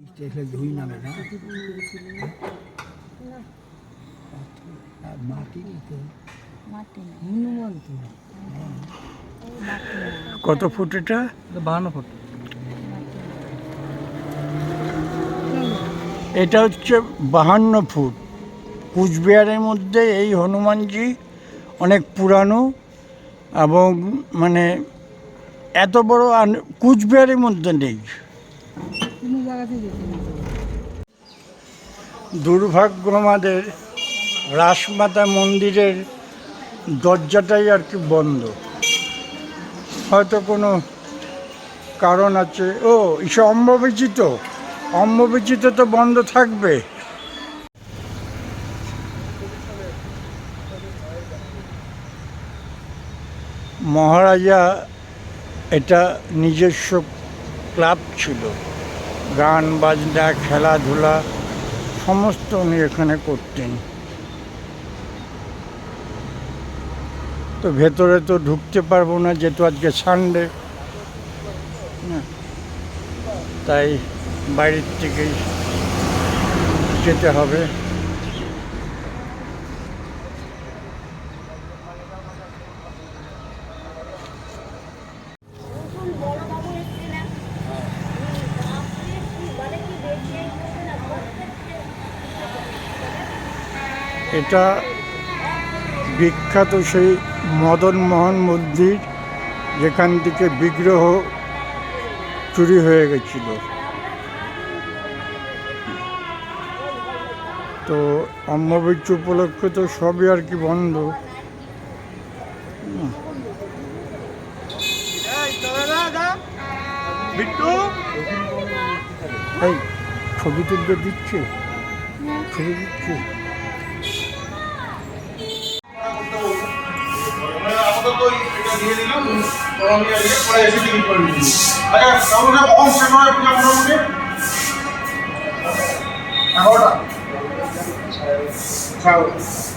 দেখলে ধুই না মাটি তো। কত ফুট এটা? বাহান্ন ফুট। এটা হচ্ছে বাহান্ন ফুট। কুচবিহারের মধ্যে এই হনুমানজি অনেক পুরানো এবং মানে এত বড় কুচবিহারের মধ্যে নেই। দুর্ভাগ্য আমাদের রাসমাতা মন্দিরের দরজাটাই আর কি বন্ধ। হয়তো কোনো কারণ আছে। ও, ইসে অম্ববিচিত। অম্ববিচিত তো বন্ধ থাকবে। মহারাজা, এটা নিজস্ব ক্লাব ছিল। গান, বাজনা, খেলাধুলা, সমস্ত উনি এখানে করতেন তো ভেতরে তো ঢুকতে পারব না, যেহেতু আজকে সানডে তাই বাইরের থেকেই যেতে হবে। এটা বিখ্যাত সেই মদন মোহন মন্দির যেখান থেকে বিগ্রহ চুরি হয়ে গেছিল। তো অম্ববিচ্ছ উপলক্ষে তো সবই আর কি বন্ধ। এই ছবি তুলতে দিচ্ছে? ছবি দিচ্ছে? দিয়ে দিলাম। করণীয় দিয়ে পরে এসে টিকিট করে দিলাম আচ্ছা এগারোটা।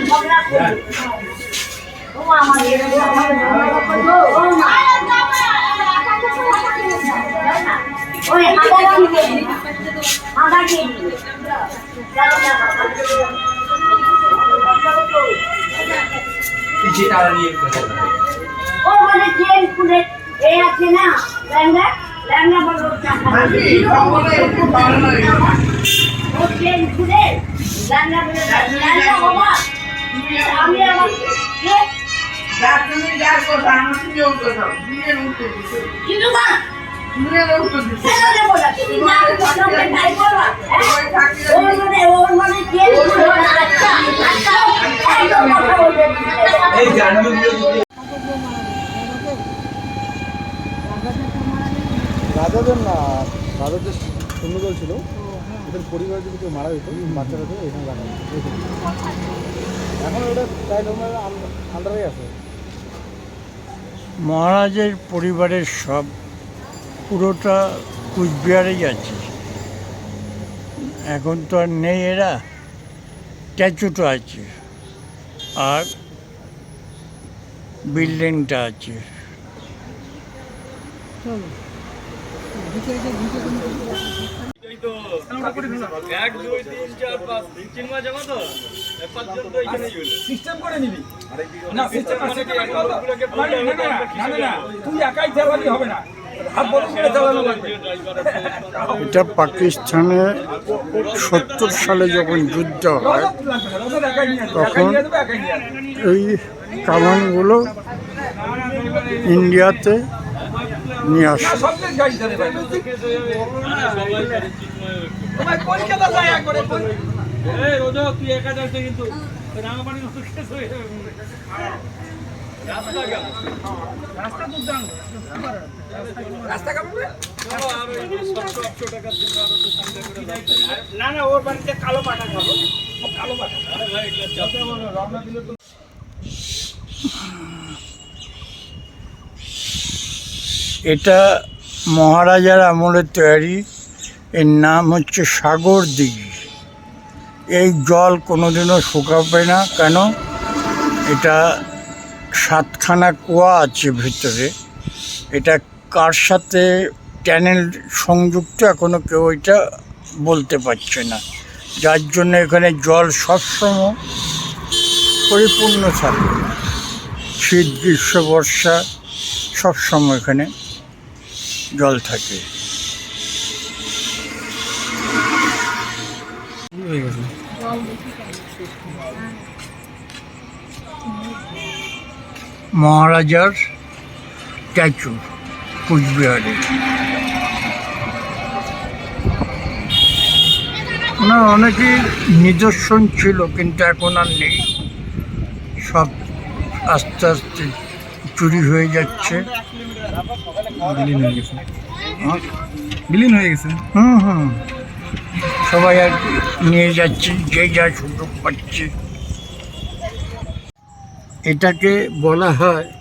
ঝগড়া করবে। ও আমার এরকম আমার ঝগড়া করব। ও মা। ওই হাঁটা কি দিয়ে দিবে? হাঁটা কি দিবে? চলো না বাবা ও মানে চেন খুলে এ আছে না ল্যাংড়া ল্যাংড়া টাকা ও চেন খুলে ল্যাংড়া বলে ল্যাংড়া বাবা আমি আমার কিন্তু না? রাজাদের না রাজাদের সৈন্যদল ছিল। ওদের পরিবারে যদি কেউ মারা যেত বাচ্চারা এখানে রাখা। এখন ওটা চাইল্ড আন্ডারে আছে। মহারাজের পরিবারের সব পুরোটা কুচবিহারেই আছে। এখন তো আর নেই এরা স্ট্যাচুটা আছে আর বিল্ডিংটা আছে। চলো ভিতরে গিয়ে ঢুকে কোনো এক দুই তিন চার পাঁচ তিন মাস জমা তো? সিস্টেম করে নিবি। না সিস্টেম কি সিস্টেম লোকগুলোকে না না না না তুই একাই চালালি হবে না। এটা পাকিস্তানে সত্তর সালে যখন যুদ্ধ হয় তখন এই কামানগুলো ইন্ডিয়াতে নিয়ে আসে কলকাতা যায় একবারে এই রোজা তুই একা কিন্তু। হয়ে যাবে রাস্তা গেল রাস্তা তো। না না ওর বাড়িতে কালো পাটা খাব। কালো পাটা এটা মহারাজার আমলের তৈরি। এর নাম হচ্ছে সাগর দিঘি। এই জল কোনোদিনও শুকাবে না, কেন? এটা সাতখানা কুয়া আছে ভিতরে। এটা কার সাথে ট্যানেল সংযুক্ত এখনও কেউ এটা বলতে পারছে না। যার জন্য এখানে জল সবসময় পরিপূর্ণ থাকে। শীত, গ্রীষ্ম, বর্ষা সবসময় এখানে জল থাকে। মহারাজার স্ট্যাচু কুচবিহারে। ওনার অনেকই নিদর্শন ছিল কিন্তু এখন আর নেই। সব আস্তে আস্তে চুরি হয়ে যাচ্ছে। বিলীন হয়ে গেছে। হ্যাঁ? বিলীন হয়ে গেছে? হুম হুম। সবাই আর নিয়ে যাচ্ছে যে যা সুযোগ পাচ্ছে। এটাকে বলা হয়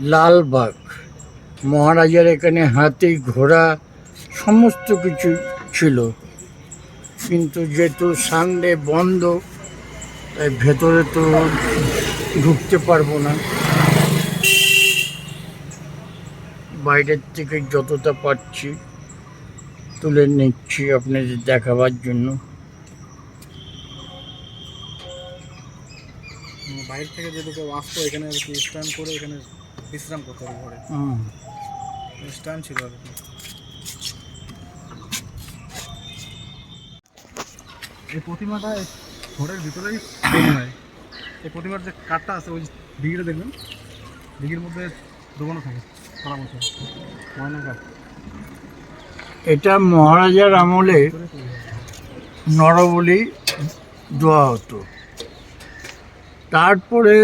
লালবাগ। মহারাজার এখানে হাতি ঘোড়া সমস্ত কিছু ছিল। কিন্তু যেহেতু সানডে বন্ধ, তাই ভেতরে তো ঢুকতে পারব না। বাইরের থেকে যতটা পাচ্ছি তুলে নিচ্ছি আপনাদের দেখাবার জন্য। বাইরে থেকে যদি কেউ আসতো এখানে আর কি স্ট্যান্ড করে এখানে বিশ্রাম করতে হবে ঘরে। হুম। স্ট্যান্ড ছিল আর কি। এই প্রতিমাটা ঘরের ভিতরেই হয়। এই প্রতিমার যে কাঠটা আছে ওই দিঘিটা দেখবেন? দিঘির মধ্যে দোকানো থাকে সারা বছর। ময়না কাঠ এটা মহারাজার আমলে নরবলি দেওয়া হতো। তারপরে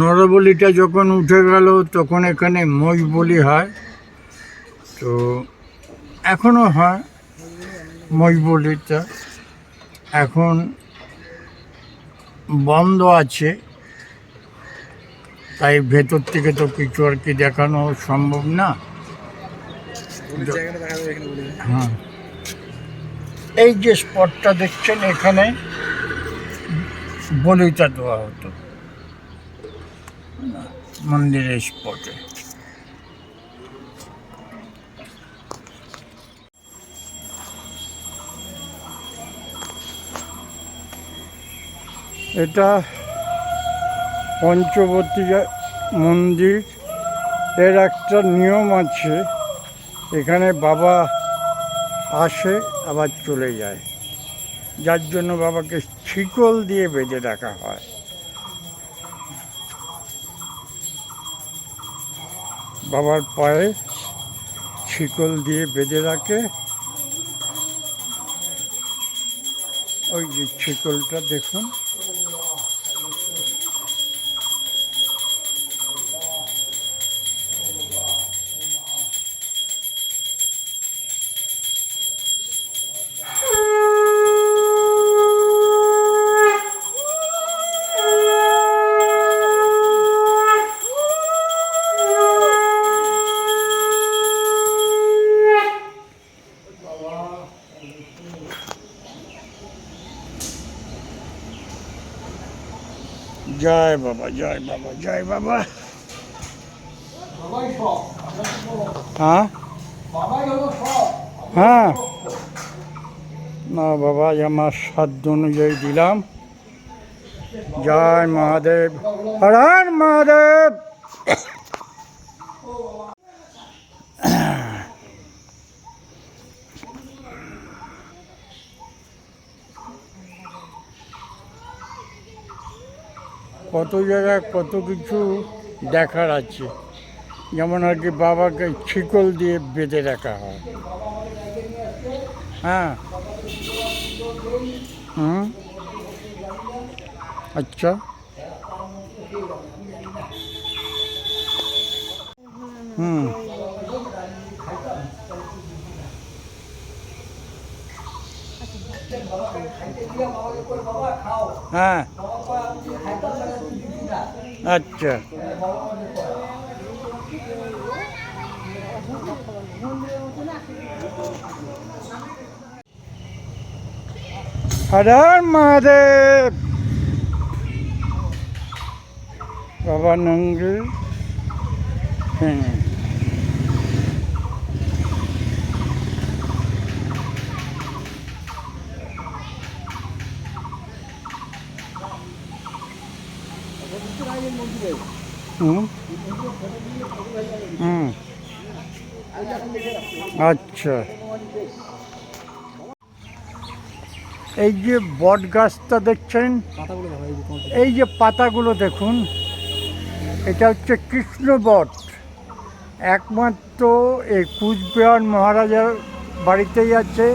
নরবলিটা যখন উঠে গেল তখন এখানে মোষ বলি হয়। তো এখনও হয় মোষ বলিটা এখন বন্ধ আছে। তাই ভেতর থেকে তো কিছু আর কি দেখানো সম্ভব না। হ্যাঁ। এই যে স্পটটা দেখছেন এখানে বলিটা দেওয়া হতো। মন্দিরের স্পটে। এটা পঞ্চবতী মন্দির, এর একটা নিয়ম আছে, এখানে বাবা আসে, আবার চলে যায়। যার জন্য বাবাকে শিকল দিয়ে বেঁধে রাখা হয়। বাবার পায়ে শিকল দিয়ে বেঁধে রাখে। ওই যে শিকলটা দেখুন। জয় বাবা জয় বাবা জয় বাবা। হ্যাঁ? হ্যাঁ। না বাবা আমার সাধ্য অনুযায়ী দিলাম। জয় মহাদেব হর মহাদেব। কত জায়গায় কত কিছু দেখার আছে। যেমন আর কি বাবাকে শিকল দিয়ে বেঁধে রাখা হয়। হ্যাঁ। হুম। আচ্ছা। হুম। হ্যাঁ। আচ্ছা। হাজার মহাদেব। বাবা নঙ্গি হ্যাঁ। হুম। আচ্ছা। এই যে বট গাছটা দেখছেন? এই যে পাতাগুলো দেখুন, এটা হচ্ছে কৃষ্ণ বট। একমাত্র এই কুচবিহার মহারাজার বাড়িতেই আছে।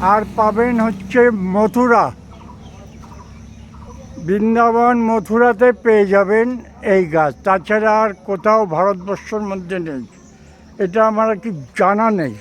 আর পাবেন হচ্ছে মথুরা। বৃন্দাবন মথুরাতে পেয়ে যাবেন এই গাছ। তাছাড়া আর কোথাও ভারতবর্ষের মধ্যে নেই। এটা আমার কি জানা নেই।